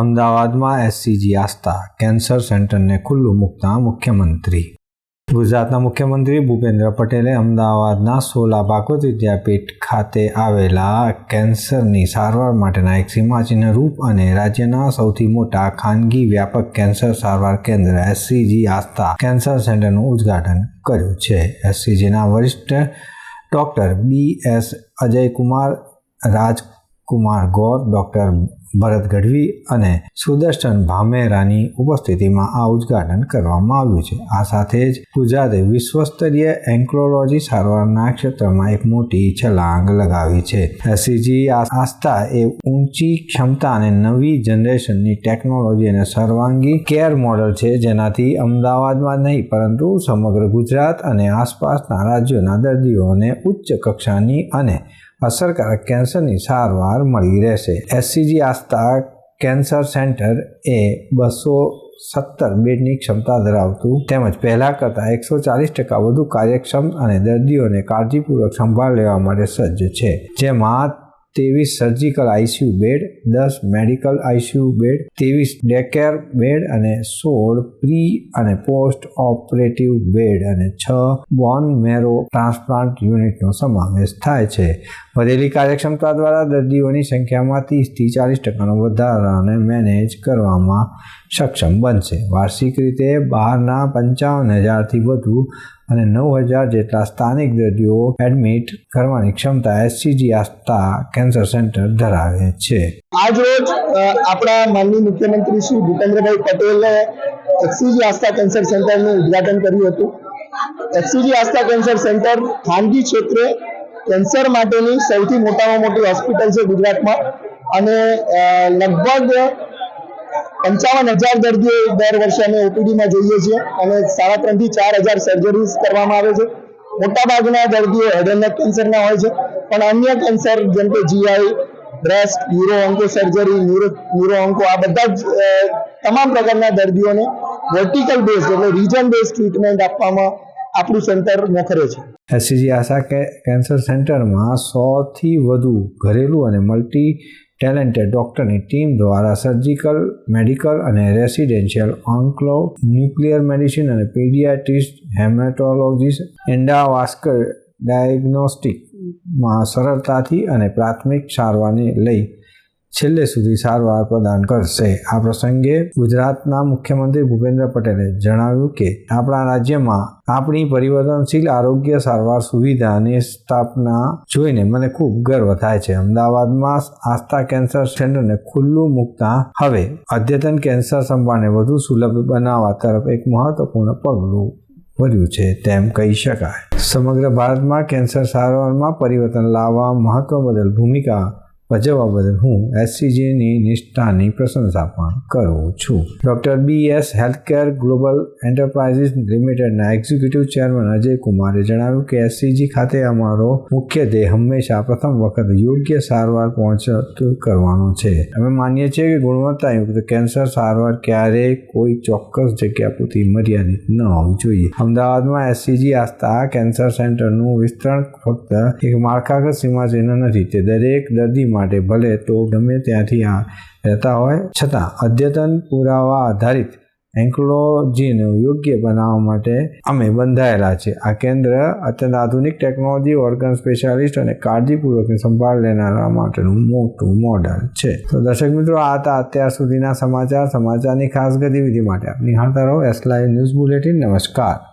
અમદાવાદમાં SCG Aastha, cancer સેન્ટરને ખુલ્લું મૂકતા મુખ્યમંત્રી. ગુજરાતના મુખ્યમંત્રી ભૂપેન્દ્ર પટેલે અમદાવાદના સોલા ભાગવત વિદ્યાપીઠ ખાતે આવેલા કેન્સરની સારવાર માટેના એક સીમાચિહ્ન રૂપ અને રાજ્યના સૌથી મોટા ખાનગી વ્યાપક કેન્સર સારવાર કેન્દ્ર એસસીજી આસ્થા કેન્સર સેન્ટરનું ઉદ્ઘાટન કર્યું છે. એસસીજીના વરિષ્ઠ doctor B S Ajaykumar Rajkumar Gaur, doctor Bharat Gadhvi અને સુદર્શન ભામેરાની ઉપસ્થિતિમાં આ ઉદ્ઘાટન કરવામાં આવ્યું છે. આ સાથે જ ગુજરાતે વિશ્વસ્તરીય એન્ક્રોલોજી સારવારના ક્ષેત્રમાં એક મોટી છલાંગ લગાવી છે. એસસીજી આસ્થા એ ઊંચી ક્ષમતા અને નવી જનરેશનની ટેકનોલોજી અને સર્વાંગી કેર મોડલ છે, જેનાથી અમદાવાદમાં નહીં, પરંતુ સમગ્ર ગુજરાત અને આસપાસના રાજ્યોના દર્દીઓને ઉચ્ચ કક્ષાની અને અસરકારક કેન્સરની સારવાર મળી રહેશે. એસસીજી આસ્થા કેન્સર સેન્ટર એ બસો સત્તર બેડની ક્ષમતા ધરાવતું તેમજ પહેલાં કરતાં એકસો ચાલીસ ટકા વધુ કાર્યક્ષમ અને દર્દીઓને કાળજીપૂર્વક સંભાળ લેવા માટે સજ્જ છે. જેમાં ત્રેવીસ સર્જિકલ આઈસીયુ બેડ દસ મેડિકલ આઈસીયુ બેડ ત્રેવીસ ડેકેર બેડ અને સોળ પ્રી અને પોસ્ટ ઓપરેટિવ બેડ અને છ બોન મેરો ટ્રાન્સપ્લાન્ટ યુનિટનો સમાવેશ થાય છે. વધેલી કાર્યક્ષમતા દ્વારા દર્દીઓની સંખ્યામાં ત્રીસથી ચાલીસ ટકાનો વધારાને મેનેજ કરવામાં સક્ષમ બનશે. વાર્ષિક રીતે બહારના પંચાવન હજારથી વધુ અને નવ હજાર જેટલા સ્થાનિક દર્દીઓ એડમિટ કરવાની ક્ષમતા એસસીજી આસ્થા કેન્સર સેન્ટર ધરાવે છે. આજ રોજ આપણા માનનીય મુખ્યમંત્રી શ્રી ભૂપેન્દ્રભાઈ પટેલે એસસીજી આસ્થા કેન્સર સેન્ટરનું ઉદ્ઘાટન કર્યું હતું. એસસીજી આસ્થા કેન્સર સેન્ટર ખાનગી ક્ષેત્રે કેન્સર માટેની સૌથી મોટામાં મોટી હોસ્પિટલ છે ગુજરાતમાં. અને લગભગ પંચાવન હજાર દર્દીઓ દર વર્ષે અમે ઓપીડીમાં જોઈએ છીએ અને સાડા ત્રણથી ચાર હજાર સર્જરીઝ કરવામાં આવે છે. મોટાભાગના દર્દીઓ હેડ કેન્સરના હોય છે. પણ અન્ય કેન્સર જેમ કે GI breast uro onco surgery neuro neuro onco આ બધા જ તમામ પ્રકારના દર્દીઓને વર્ટિકલ બેઝ એટલે રીજન બેઝ ટ્રીટમેન્ટ આપવામાં આપણું સેન્ટર મોખરે છે. એસસીજી આશા કે કેન્સર સેન્ટરમાં સોથી વધુ ઘરેલું અને મલ્ટી ટેલેન્ટેડ ડૉક્ટરની ટીમ દ્વારા સર્જિકલ, મેડિકલ અને રેસિડેન્શિયલ ઓન્ક્લો ન્યુક્લિયર મેડિસિન અને પીડિયાટ્રિસ્ટ, હેમેટોલોજીસ્ટ, એન્ડાવાસ્કર ડાયગ્નોસ્ટિકમાં સરળતાથી અને પ્રાથમિક સારવારને લઈ છેલ્લે સુધી સારવાર પ્રદાન કરશે. આ પ્રસંગે ગુજરાતના મુખ્યમંત્રી ભૂપેન્દ્ર પટેલે જણાવ્યું કે, આપણા રાજ્યમાં આપણી પરિવર્તનશીલ આરોગ્ય સારવાર સુવિધાની સ્થાપના જોઈને મને ખૂબ ગર્વ થાય છે. અમદાવાદમાં આસ્થા કેન્સર સેન્ટરને ખુલ્લું મૂકતા હવે અદ્યતન કેન્સર સંભાળને વધુ સુલભ બનાવવા તરફ એક મહત્વપૂર્ણ પગલું વધ્યું છે તેમ કહી શકાય. સમગ્ર ભારતમાં કેન્સર સારવારમાં પરિવર્તન લાવવા મહત્વ બદલ ભૂમિકા ભજવવા બદલ હું એસસીજીની નિષ્ઠાની પ્રશંસા પણ કરું છું. Doctor B S healthcare global enterprises લિમિટેડના એક્ઝિક્યુટિવ ચેરમેન અજય કુમારે જણાવ્યું કે એસસીજી ખાતે અમારો મુખ્ય ધ્યેય હંમેશા પ્રથમ વખત યોગ્ય સારવાર પહોંચતું કરવાનો છે. અમે માનીએ છીએ કે ગુણવત્તાયુક્ત કેન્સર સારવાર ક્યારેય કોઈ ચોક્કસ જગ્યા પૂરતી મર્યાદિત ન હોવી જોઈએ. અમદાવાદમાં એસસીજી આસ્થા કેન્સર સેન્ટરનું વિસ્તરણ ફક્ત એક માળખાગત સીમાચિહ્ન નથી, તે દરેક દર્દી માટે ભલે તો ગમે ત્યાંથી આ રહેતા હોય. છતાં અદ્યતન પુરાવા આધારિત એન્કોલોજીને યોગ્ય બનાવવા માટે અમે બંધાયેલા છે. આ કેન્દ્ર અત્યંત આધુનિક ટેકનોલોજી ઓર્ગન સ્પેશિયાલિસ્ટ અને કાળજીપૂર્વકની સંભાળ લેનારા માટેનું મોટું મોડલ છે. તો દર્શક મિત્રો, આ હતા અત્યાર સુધીના સમાચાર. સમાચારની ખાસ ગતિવિધિ માટે આપની હાથા રહો. એસ લાઈવ ન્યૂઝ બુલેટિન નમસ્કાર.